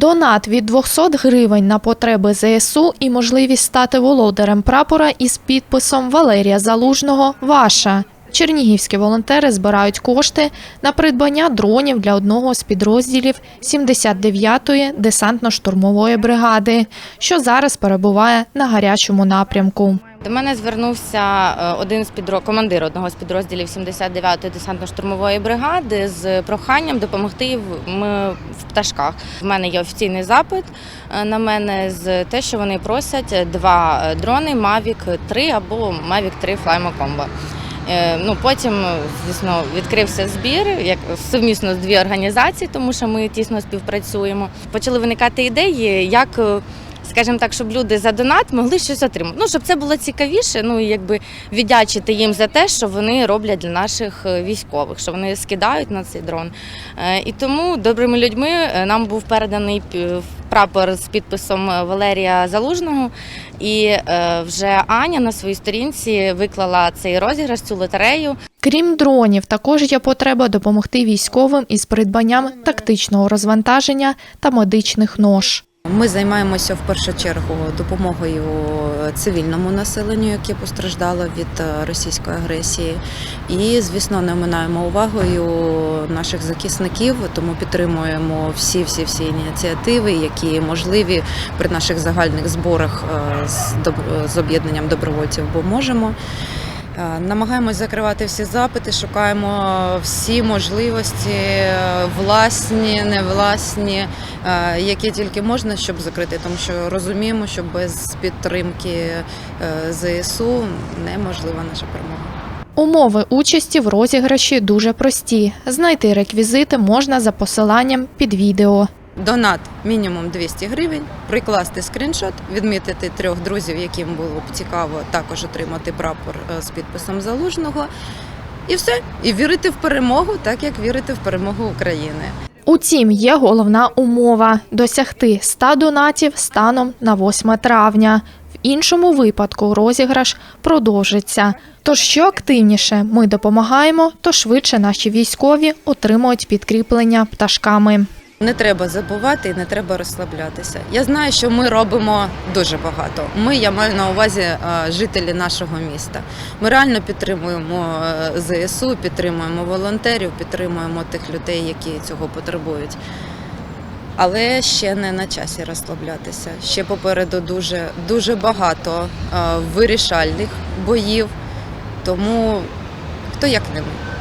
Донат від 200 гривень на потреби ЗСУ і можливість стати володарем прапора із підписом Валерія Залужного ваша. Чернігівські волонтери збирають кошти на придбання дронів для одного з підрозділів 79-ї десантно-штурмової бригади, що зараз перебуває на гарячому напрямку. До мене звернувся е, один з підро... командир одного з підрозділів 79-ї десантно-штурмової бригади з проханням допомогти в пташках. В мене є офіційний запит е, на мене з те, що вони просять два е, дрони Mavic 3 або Mavic 3 Flymo Combo. Ну потім, звісно, відкрився збір як совмісно з дві організації, тому що ми тісно співпрацюємо. Почали виникати ідеї, як скажімо так, щоб люди за донат могли щось отримати. Ну, щоб це було цікавіше, ну і якби віддячити їм за те, що вони роблять для наших е, військових, що вони скидають на цей дрон. Е, І тому добрими людьми е, нам був переданий прапор з підписом Валерія Залужного. І вже Аня на своїй сторінці виклала цей розіграш, цю лотерею. Крім дронів, також є потреба допомогти військовим із придбанням тактичного розвантаження та медичних нож. Ми займаємося в першу чергу допомогою цивільному населенню, яке постраждало від е, російської агресії. І, звісно, не оминаємо увагою наших захисників, тому підтримуємо всі всі всі ініціативи, які можливі при наших загальних зборах е, з об'єднанням добровольців, бо можемо. Е, Намагаємось закривати всі запити, шукаємо всі можливості, власні, невласні, е, які тільки можна, щоб закрити, тому що розуміємо, що без підтримки е, ЗСУ неможлива наша перемога. Умови участі в розіграші дуже прості. Знайти реквізити можна за посиланням під відео. Донат мінімум 200 гривень, прикласти скріншот, відмітити трьох друзів, яким було б цікаво також отримати прапор е, з підписом залужного. І все, і вірити в перемогу, так як вірити в перемогу України. Утім, є головна умова досягти 100 донатів станом на 8 травня. В іншому випадку розіграш продовжиться. Тож, що активніше ми допомагаємо, то швидше наші військові отримують підкріплення пташками. Не треба забувати і не треба розслаблятися. Я знаю, що ми робимо дуже багато. Ми, я маю на увазі е, жителі нашого міста. Ми реально підтримуємо е, ЗСУ, підтримуємо волонтерів, підтримуємо тих людей, які цього потребують. Але ще не на часі розслаблятися. Ще попереду дуже, дуже багато е, вирішальних боїв. Тому хто як не ми.